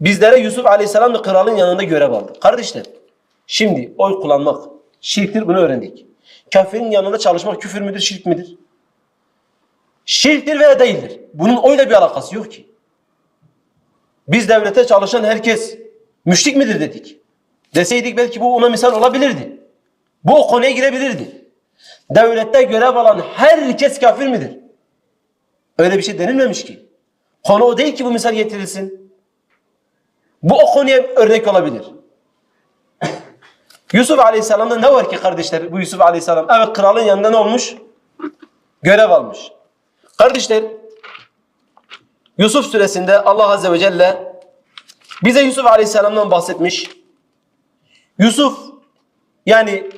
Bizlere Yusuf Aleyhisselam da kralın yanında görev aldı. Kardeşler, şimdi oy kullanmak şirktir bunu öğrendik. Kafirin yanında çalışmak küfür müdür, şirk midir? Şirktir veya değildir. Bunun oyla bir alakası yok ki. Biz devlete çalışan herkes müşrik midir dedik. Deseydik belki bu ona misal olabilirdi. Bu o konuya girebilirdi. Devlette görev alan herkes kafir midir? Öyle bir şey denilmemiş ki. Konu o değil ki bu misal getirilsin. Bu o konuya örnek olabilir. Yusuf Aleyhisselam'da ne var ki kardeşler? Bu Yusuf Aleyhisselam evet kralın yanında ne olmuş? Görev almış. Kardeşler Yusuf suresinde Allah Azze ve Celle bize Yusuf Aleyhisselam'dan bahsetmiş. Yusuf yani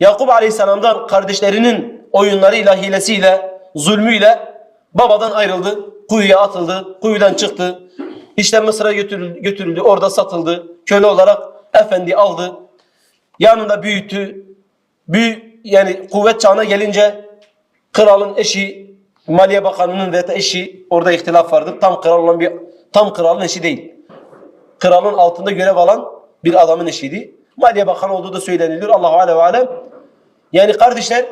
Yakup Aleyhisselam'dan kardeşlerinin oyunlarıyla, hilesiyle, zulmüyle babadan ayrıldı. Kuyuya atıldı. Kuyudan çıktı. İşte Mısır'a götürüldü, götürüldü. Orada satıldı. Köle olarak efendi aldı. Yanında büyüttü. Büyü, yani kuvvet çağına gelince kralın eşi, Maliye Bakanı'nın ve eşi orada ihtilaf vardır. Tam kral olan bir tam kralın eşi değil. Kralın altında görev alan bir adamın eşiydi. Maliye Bakanı olduğu da söyleniliyor. Allahu alem ve alem. Yani kardeşler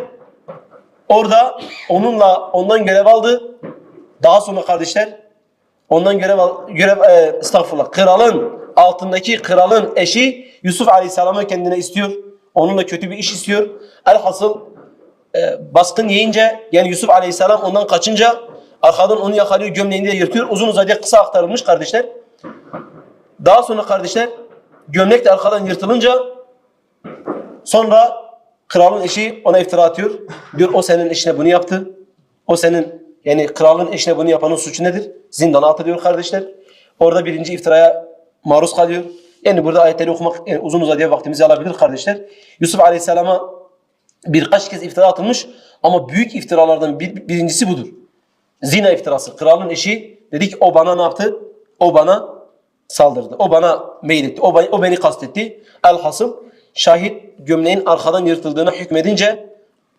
orada onunla ondan görev aldı. Daha sonra kardeşler ondan görev görev e, estağfurullah kralın altındaki kralın eşi Yusuf Aleyhisselam'ı kendine istiyor. Onunla kötü bir iş istiyor. Elhasıl e, baskın yiyince yani Yusuf Aleyhisselam ondan kaçınca arkadan onu yakalıyor gömleğini de yırtıyor. Uzun uzadıya kısa aktarılmış kardeşler. Daha sonra kardeşler gömlek de arkadan yırtılınca sonra kralın eşi ona iftira atıyor. Diyor o senin eşine bunu yaptı. O senin yani kralın eşine bunu yapanın suçu nedir? Zindana atılıyor kardeşler. Orada birinci iftiraya maruz kalıyor. Yani burada ayetleri okumak yani uzun uzadıya vaktimizi alabilir kardeşler. Yusuf Aleyhisselam'a birkaç kez iftira atılmış ama büyük iftiralardan bir, birincisi budur. Zina iftirası. Kralın eşi dedi ki o bana ne yaptı? O bana saldırdı. O bana meyletti. O, o beni kastetti. Elhasıl şahit gömleğin arkadan yırtıldığına hükmedince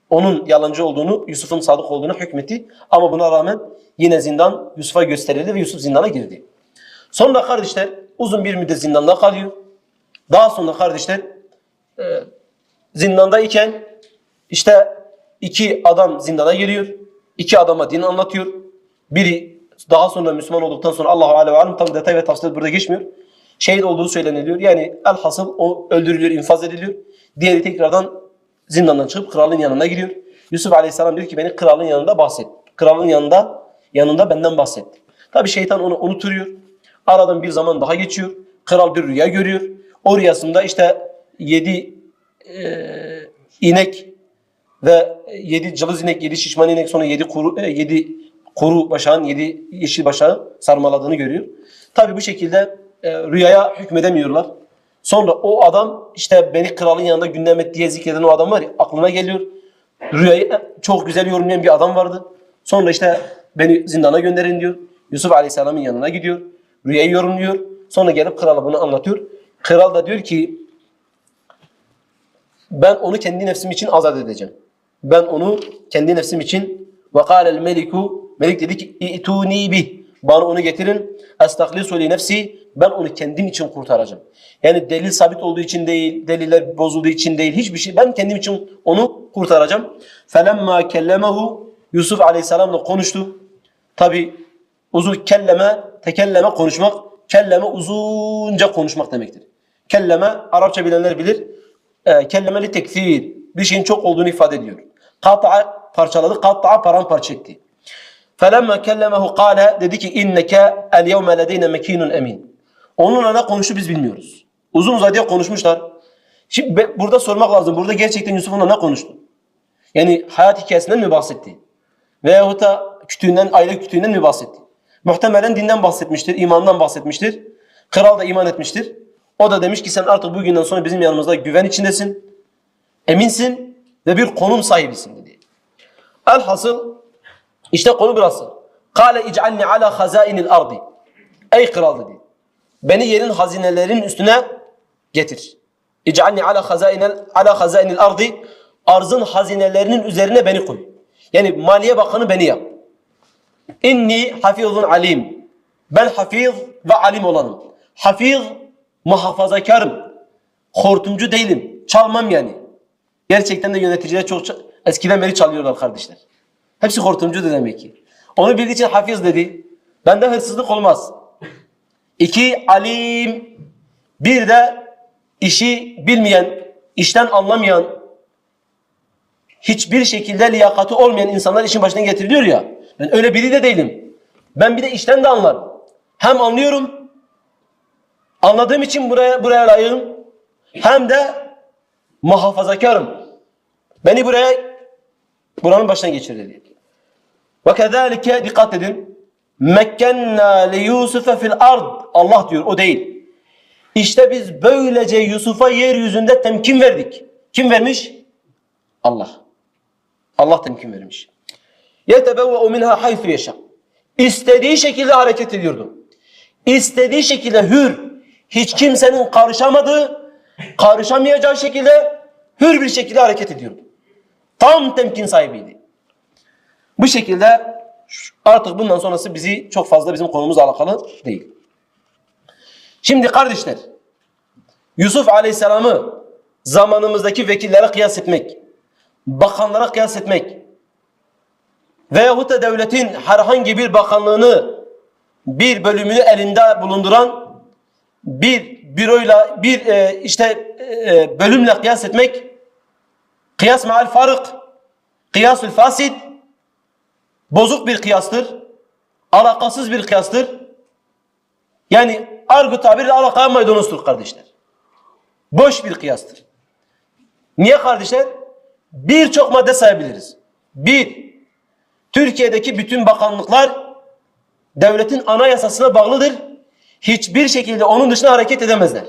onun yalancı olduğunu, Yusuf'un sadık olduğunu hükmetti. Ama buna rağmen yine zindan Yusuf'a gösterildi ve Yusuf zindana girdi. Sonra kardeşler uzun bir müddet zindanda kalıyor. Daha sonra kardeşler e, zindandayken işte iki adam zindana giriyor. İki adama din anlatıyor. Biri daha sonra Müslüman olduktan sonra Allahu aleyhi ve alem tam detay ve tafsir burada geçmiyor. Şehit olduğu söyleniliyor. Yani elhasıl o öldürülüyor, infaz ediliyor. Diğeri tekrardan zindandan çıkıp kralın yanına gidiyor. Yusuf Aleyhisselam diyor ki beni kralın yanında bahset. Kralın yanında yanında benden bahset. Tabi şeytan onu unutuyor. Aradan bir zaman daha geçiyor. Kral bir rüya görüyor. O rüyasında işte yedi e, inek ve yedi cılız inek, yedi şişman inek sonra yedi kuru, e, yedi kuru başağın, yedi yeşil başağı sarmaladığını görüyor. Tabi bu şekilde e, rüyaya hükmedemiyorlar. Sonra o adam işte beni kralın yanında gündem et diye zikreden o adam var ya aklına geliyor. Rüyayı çok güzel yorumlayan bir adam vardı. Sonra işte beni zindana gönderin diyor. Yusuf Aleyhisselam'ın yanına gidiyor. Rüyayı yorumluyor. Sonra gelip krala bunu anlatıyor. Kral da diyor ki ben onu kendi nefsim için azat edeceğim. Ben onu kendi nefsim için ve kâlel meliku Melik dedi ki ituni bih. Bana onu getirin. Estaklisu li nefsi. Ben onu kendim için kurtaracağım. Yani delil sabit olduğu için değil, deliller bozulduğu için değil, hiçbir şey. Ben kendim için onu kurtaracağım. Felemma kellemehu Yusuf Aleyhisselam'la konuştu. Tabi uzun kelleme, tekelleme konuşmak, kelleme uzunca konuşmak demektir. Kelleme Arapça bilenler bilir. E, kellemeli tekfir. Bir şeyin çok olduğunu ifade ediyor. Kata'a parçaladı, kata'a paramparça etti. فَلَمَّا كَلَّمَهُ قَالَ Dedi ki inneke el yevme ledeyne mekinun emin. Onunla ne konuştu biz bilmiyoruz. Uzun uzadıya konuşmuşlar. Şimdi be- burada sormak lazım. Burada gerçekten Yusuf'unla ne konuştu? Yani hayat hikayesinden mi bahsetti? Veyahut da kütüğünden, aile kütüğünden mi bahsetti? Muhtemelen dinden bahsetmiştir, imandan bahsetmiştir. Kral da iman etmiştir. O da demiş ki sen artık bugünden sonra bizim yanımızda güven içindesin. Eminsin ve bir konum sahibisin dedi. Elhasıl işte konu burası. Kale ic'alni ala hazainil ardi. Ey kral dedi. Beni yerin hazinelerin üstüne getir. İc'alni ala hazainil ala hazainil ardi. Arzın hazinelerinin üzerine beni koy. Yani Maliye Bakanı beni yap. İnni hafizun alim. Ben hafiz ve alim olanım. Hafiz, muhafazakarım. Hortumcu değilim. Çalmam yani. Gerçekten de yöneticiler çok eskiden beri çalıyorlar kardeşler. Hepsi hortumcudur demek ki. Onu bildiği için hafiz dedi. Bende hırsızlık olmaz. İki, alim. Bir de işi bilmeyen, işten anlamayan, hiçbir şekilde liyakati olmayan insanlar işin başına getiriliyor ya. Ben öyle biri de değilim. Ben bir de işten de anlarım. Hem anlıyorum, anladığım için buraya buraya layığım. Hem de muhafazakarım. Beni buraya Buranın başına geçir dedi. Ve kezalike dikkat edin. Mekkenna li Yusuf'a fil ard. Allah diyor o değil. İşte biz böylece Yusuf'a yeryüzünde temkin verdik. Kim vermiş? Allah. Allah temkin vermiş. Yetebevve'u minha haythu yaşa. İstediği şekilde hareket ediyordu. İstediği şekilde hür, hiç kimsenin karışamadığı, karışamayacağı şekilde hür bir şekilde hareket ediyordu. Tam temkin sahibiydi. Bu şekilde artık bundan sonrası bizi çok fazla bizim konumuzla alakalı değil. Şimdi kardeşler, Yusuf Aleyhisselam'ı zamanımızdaki vekillere kıyas etmek, bakanlara kıyas etmek veyahut da devletin herhangi bir bakanlığını bir bölümünü elinde bulunduran bir büroyla bir e, işte e, bölümle kıyas etmek kıyas meal farık kıyasül fasid bozuk bir kıyastır alakasız bir kıyastır yani argı tabiriyle alakaya maydanozdur kardeşler boş bir kıyastır niye kardeşler birçok madde sayabiliriz bir Türkiye'deki bütün bakanlıklar devletin anayasasına bağlıdır. Hiçbir şekilde onun dışına hareket edemezler.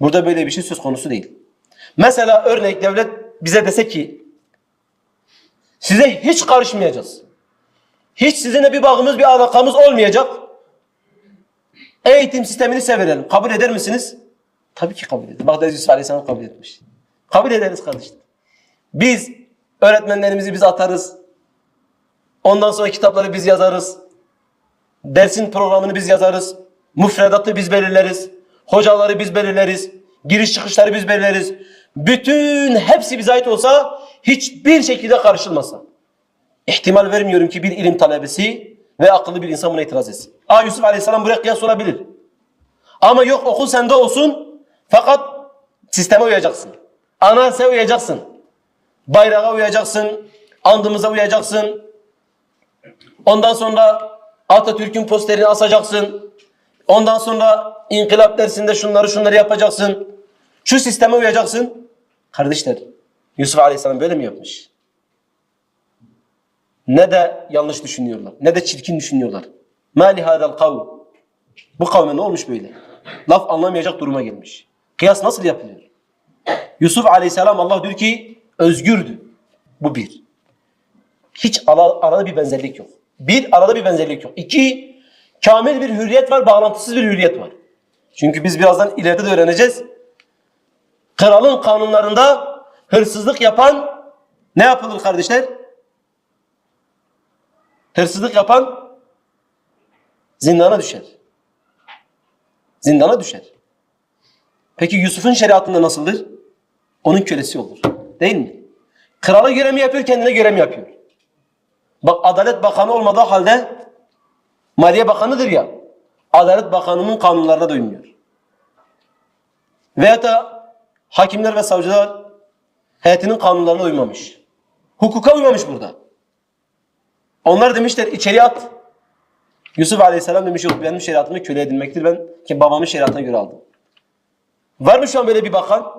Burada böyle bir şey söz konusu değil. Mesela örnek devlet bize dese ki size hiç karışmayacağız. Hiç sizinle bir bağımız bir alakamız olmayacak. Eğitim sistemini severelim. Kabul eder misiniz? Tabii ki kabul ederiz. Bak Yusuf Aleyhisselam kabul etmiş. Kabul ederiz kardeşler. Biz öğretmenlerimizi biz atarız. Ondan sonra kitapları biz yazarız. Dersin programını biz yazarız. Müfredatı biz belirleriz. Hocaları biz belirleriz. Giriş çıkışları biz belirleriz. Bütün hepsi bize ait olsa hiçbir şekilde karışılmasa. İhtimal vermiyorum ki bir ilim talebesi ve akıllı bir insan buna itiraz etsin. Aa Yusuf Aleyhisselam buraya kıyas olabilir. Ama yok okul sende olsun fakat sisteme uyacaksın. Anayasaya uyacaksın. Bayrağa uyacaksın. Andımıza uyacaksın. Ondan sonra Atatürk'ün posterini asacaksın. Ondan sonra inkılap dersinde şunları şunları yapacaksın. Şu sisteme uyacaksın. Kardeşler Yusuf Aleyhisselam böyle mi yapmış? Ne de yanlış düşünüyorlar. Ne de çirkin düşünüyorlar. Mali hadal kav. Bu kavme ne olmuş böyle? Laf anlamayacak duruma gelmiş. Kıyas nasıl yapılıyor? Yusuf Aleyhisselam Allah diyor ki özgürdü. Bu bir. Hiç ara- arada bir benzerlik yok. Bir, arada bir benzerlik yok. İki, kamil bir hürriyet var, bağlantısız bir hürriyet var. Çünkü biz birazdan ileride de öğreneceğiz. Kralın kanunlarında hırsızlık yapan ne yapılır kardeşler? Hırsızlık yapan zindana düşer. Zindana düşer. Peki Yusuf'un şeriatında nasıldır? Onun kölesi olur. Değil mi? Krala göre mi yapıyor, kendine göre mi yapıyor? Bak Adalet Bakanı olmadığı halde Maliye Bakanı'dır ya. Adalet Bakanı'nın kanunlarına da uymuyor. Veyahut da hakimler ve savcılar heyetinin kanunlarına uymamış. Hukuka uymamış burada. Onlar demişler içeri at. Yusuf Aleyhisselam demiş yok benim şeriatımı köle edilmektir. Ben ki babamın şeriatına göre aldım. Var mı şu an böyle bir bakan?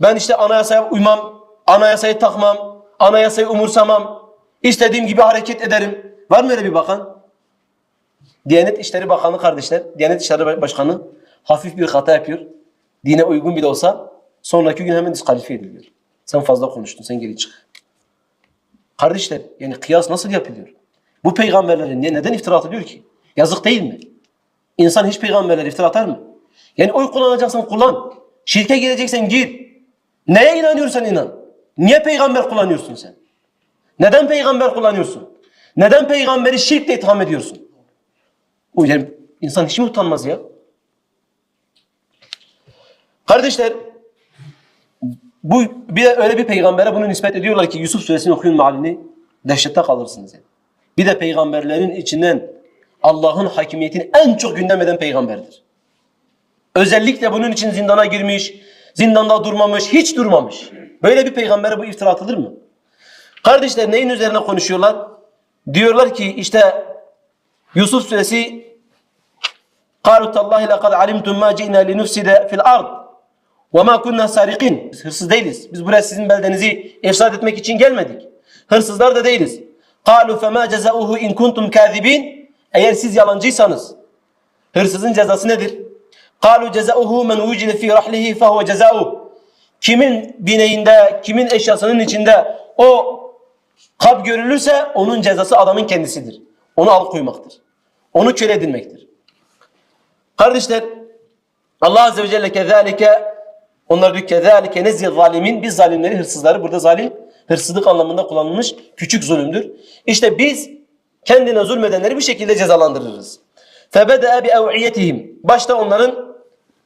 Ben işte anayasaya uymam, anayasayı takmam, anayasayı umursamam, istediğim gibi hareket ederim. Var mı öyle bir bakan? Diyanet İşleri Bakanı kardeşler, Diyanet İşleri Başkanı hafif bir hata yapıyor. Dine uygun bile olsa sonraki gün hemen diskalifiye ediliyor. Sen fazla konuştun, sen geri çık. Kardeşler, yani kıyas nasıl yapılıyor? Bu peygamberlere niye, neden iftira atılıyor ki? Yazık değil mi? İnsan hiç peygamberlere iftira atar mı? Yani oy kullanacaksan kullan. Şirke gireceksen gir. Neye inanıyorsan inan. Niye peygamber kullanıyorsun sen? Neden peygamber kullanıyorsun? Neden peygamberi şirkle itham ediyorsun? O yani İnsan hiç mi utanmaz ya? Kardeşler bu bir de öyle bir peygambere bunu nispet ediyorlar ki Yusuf suresini okuyun mealini dehşette kalırsınız. Yani. Bir de peygamberlerin içinden Allah'ın hakimiyetini en çok gündem eden peygamberdir. Özellikle bunun için zindana girmiş, zindanda durmamış, hiç durmamış. Böyle bir peygambere bu iftira atılır mı? Kardeşler neyin üzerine konuşuyorlar? Diyorlar ki işte Yusuf suresi قالوا تالله لقد علمتم ما جئنا لنفسد في الأرض وما كنا سارقين. Biz hırsız değiliz. Biz buraya sizin beldenizi efsad etmek için gelmedik. Hırsızlar da değiliz. قالوا فما جزاؤه in kuntum كاذبين. Eğer siz yalancıysanız hırsızın cezası nedir? قالوا جزاؤه من وجد في رحله فهو جزاؤه. Kimin bineğinde, kimin eşyasının içinde o kap görülürse onun cezası adamın kendisidir. Onu alıkoymaktır. Onu köle edinmektir. Kardeşler Allah Azze ve Celle kezalike onlar diyor kezalike nezir zalimin biz zalimleri hırsızları burada zalim hırsızlık anlamında kullanılmış küçük zulümdür. İşte biz kendine zulmedenleri bir şekilde cezalandırırız. Febeda bi ev'iyetihim. Başta onların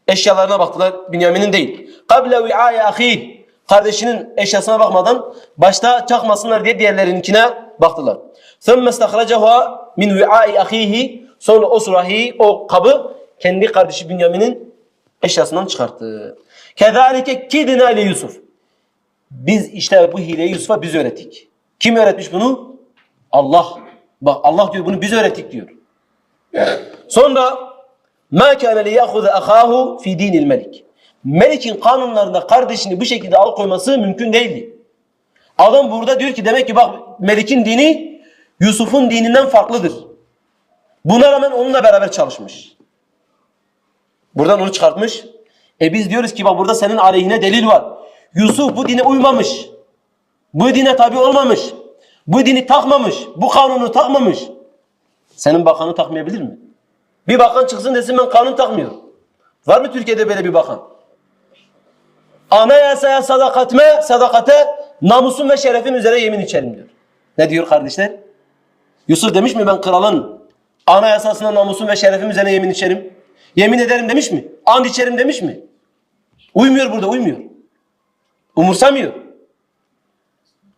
eşyalarına baktılar. Bünyamin'in değil. Kable vi'aya ahi. Kardeşinin eşyasına bakmadan başta çakmasınlar diye diğerlerininkine baktılar. Thumma istakhrajaha min vi'ai ahihi. Sonra o surahi o kabı kendi kardeşi Bünyamin'in eşyasından çıkarttı. Kezalike kidina ile Yusuf. Biz işte bu hileyi Yusuf'a biz öğrettik. Kim öğretmiş bunu? Allah. Bak Allah diyor bunu biz öğrettik diyor. Sonra ma kana li ya'khudha ahahu fi dinil melik. Melik'in kanunlarında kardeşini bu şekilde alıkoyması mümkün değildi. Adam burada diyor ki demek ki bak Melik'in dini Yusuf'un dininden farklıdır. Buna rağmen onunla beraber çalışmış. Buradan onu çıkartmış. E biz diyoruz ki bak burada senin aleyhine delil var. Yusuf bu dine uymamış. Bu dine tabi olmamış. Bu dini takmamış. Bu kanunu takmamış. Senin bakanı takmayabilir mi? Bir bakan çıksın desin ben kanun takmıyorum. Var mı Türkiye'de böyle bir bakan? Anayasaya sadakatme, sadakate, namusun ve şerefin üzere yemin içerim diyor. Ne diyor kardeşler? Yusuf demiş mi ben kralın anayasasına namusun ve şerefim üzerine yemin içerim? Yemin ederim demiş mi? And içerim demiş mi? Uymuyor burada, uymuyor. Umursamıyor.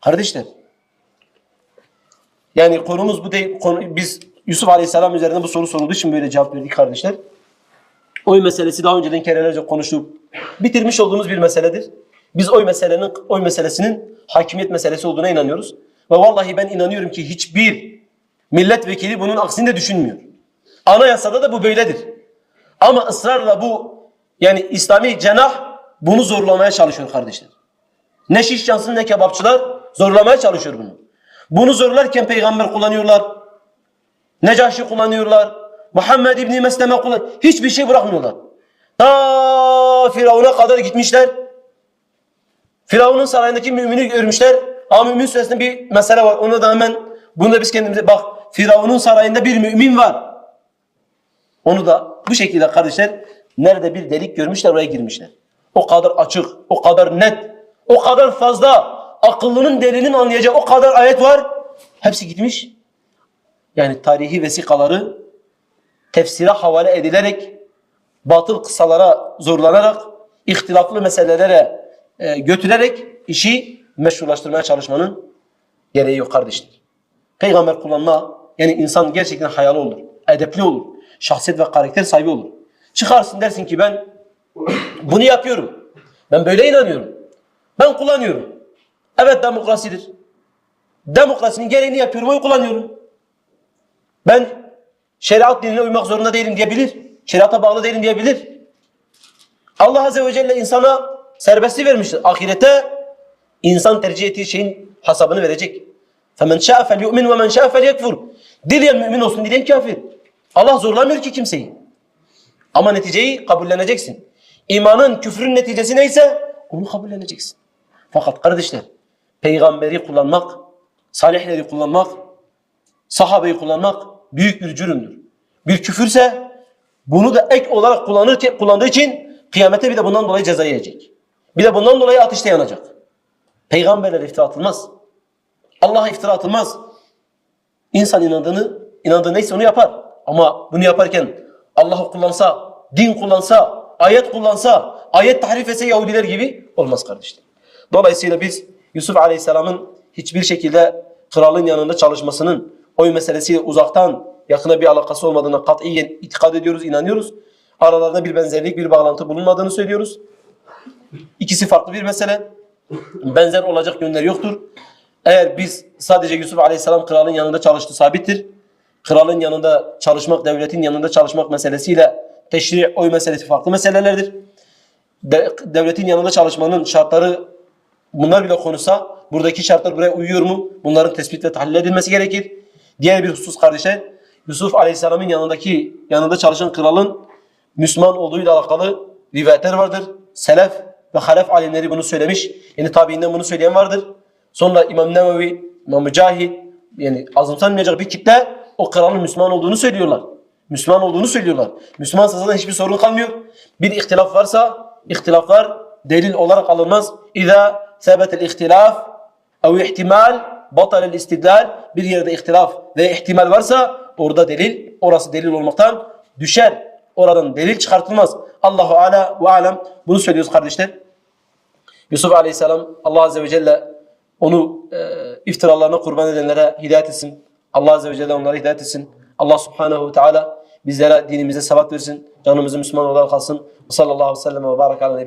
Kardeşler. Yani konumuz bu değil. Konu, biz Yusuf Aleyhisselam üzerinde bu soru sorulduğu için böyle cevap verdik kardeşler. Oy meselesi daha önceden kerelerce konuşup bitirmiş olduğumuz bir meseledir. Biz oy meselenin oy meselesinin hakimiyet meselesi olduğuna inanıyoruz. Ve vallahi ben inanıyorum ki hiçbir milletvekili bunun aksini de düşünmüyor. Anayasada da bu böyledir. Ama ısrarla bu yani İslami cenah bunu zorlamaya çalışıyor kardeşler. Ne şiş ne kebapçılar zorlamaya çalışıyor bunu. Bunu zorlarken peygamber kullanıyorlar. Necaşi kullanıyorlar. Muhammed İbni Mesleme kullan. Hiçbir şey bırakmıyorlar. Ta Firavun'a kadar gitmişler. Firavun'un sarayındaki mümini görmüşler. Ama mümin suresinde bir mesele var. Onu da hemen bunu da biz kendimize bak Firavun'un sarayında bir mümin var. Onu da bu şekilde kardeşler nerede bir delik görmüşler oraya girmişler. O kadar açık, o kadar net, o kadar fazla akıllının delinin anlayacağı o kadar ayet var. Hepsi gitmiş. Yani tarihi vesikaları tefsire havale edilerek, batıl kısalara zorlanarak, ihtilaflı meselelere e, götürerek işi meşrulaştırmaya çalışmanın gereği yok kardeşler. Peygamber kullanma, yani insan gerçekten hayalı olur, edepli olur, şahsiyet ve karakter sahibi olur. Çıkarsın dersin ki ben bunu yapıyorum. Ben böyle inanıyorum. Ben kullanıyorum. Evet demokrasidir. Demokrasinin gereğini yapıyorum, oy kullanıyorum. Ben şeriat dinine uymak zorunda değilim diyebilir. Şeriata bağlı değilim diyebilir. Allah Azze ve Celle insana serbestliği vermiştir. Ahirete insan tercih ettiği şeyin hesabını verecek. فَمَنْ شَاءَ فَلْيُؤْمِنْ وَمَنْ شَاءَ فَلْيَكْفُرْ Dileyen mümin olsun, dileyen kafir. Allah zorlamıyor ki kimseyi. Ama neticeyi kabulleneceksin. İmanın, küfrün neticesi neyse onu kabulleneceksin. Fakat kardeşler, peygamberi kullanmak, salihleri kullanmak, sahabeyi kullanmak büyük bir cürümdür. Bir küfürse bunu da ek olarak kullanır, kullandığı için kıyamete bir de bundan dolayı ceza yiyecek. Bir de bundan dolayı ateşte yanacak. Peygamberlere iftira atılmaz. Allah'a iftira atılmaz. İnsan inandığını, inandığı neyse onu yapar. Ama bunu yaparken Allah'ı kullansa, din kullansa, ayet kullansa, ayet tahrif etse Yahudiler gibi olmaz kardeşler. Dolayısıyla biz Yusuf Aleyhisselam'ın hiçbir şekilde kralın yanında çalışmasının oy meselesiyle uzaktan yakına bir alakası olmadığına katiyen itikad ediyoruz, inanıyoruz. Aralarında bir benzerlik, bir bağlantı bulunmadığını söylüyoruz. İkisi farklı bir mesele. Benzer olacak yönler yoktur. Eğer biz sadece Yusuf Aleyhisselam kralın yanında çalıştı sabittir. Kralın yanında çalışmak, devletin yanında çalışmak meselesiyle teşri oy meselesi farklı meselelerdir. De- devletin yanında çalışmanın şartları bunlar bile konuşsa buradaki şartlar buraya uyuyor mu? Bunların tespit ve tahlil edilmesi gerekir. Diğer bir husus kardeşler Yusuf Aleyhisselam'ın yanındaki yanında çalışan kralın Müslüman olduğuyla alakalı rivayetler vardır. Selef ve halef alimleri bunu söylemiş. Yani tabiinden bunu söyleyen vardır. Sonra İmam Nevevi, İmam Mücahit yani azımsanmayacak bir kitle o kralın Müslüman olduğunu söylüyorlar. Müslüman olduğunu söylüyorlar. Müslümansa zaten hiçbir sorun kalmıyor. Bir ihtilaf varsa ihtilaflar delil olarak alınmaz. İza sebetel ihtilaf ev ihtimal batalel istidlal bir yerde ihtilaf ve ihtimal varsa orada delil orası delil olmaktan düşer. Oradan delil çıkartılmaz. Allahu ala ve alem bunu söylüyoruz kardeşler. Yusuf Aleyhisselam Allah Azze ve Celle onu e, iftiralarına kurban edenlere hidayet etsin. Allah Azze ve Celle onlara hidayet etsin. Allah Subhanahu ve Teala bizlere dinimize sebat versin. Canımızı Müslüman olarak kalsın. Sallallahu aleyhi ve sellem ve barak ala.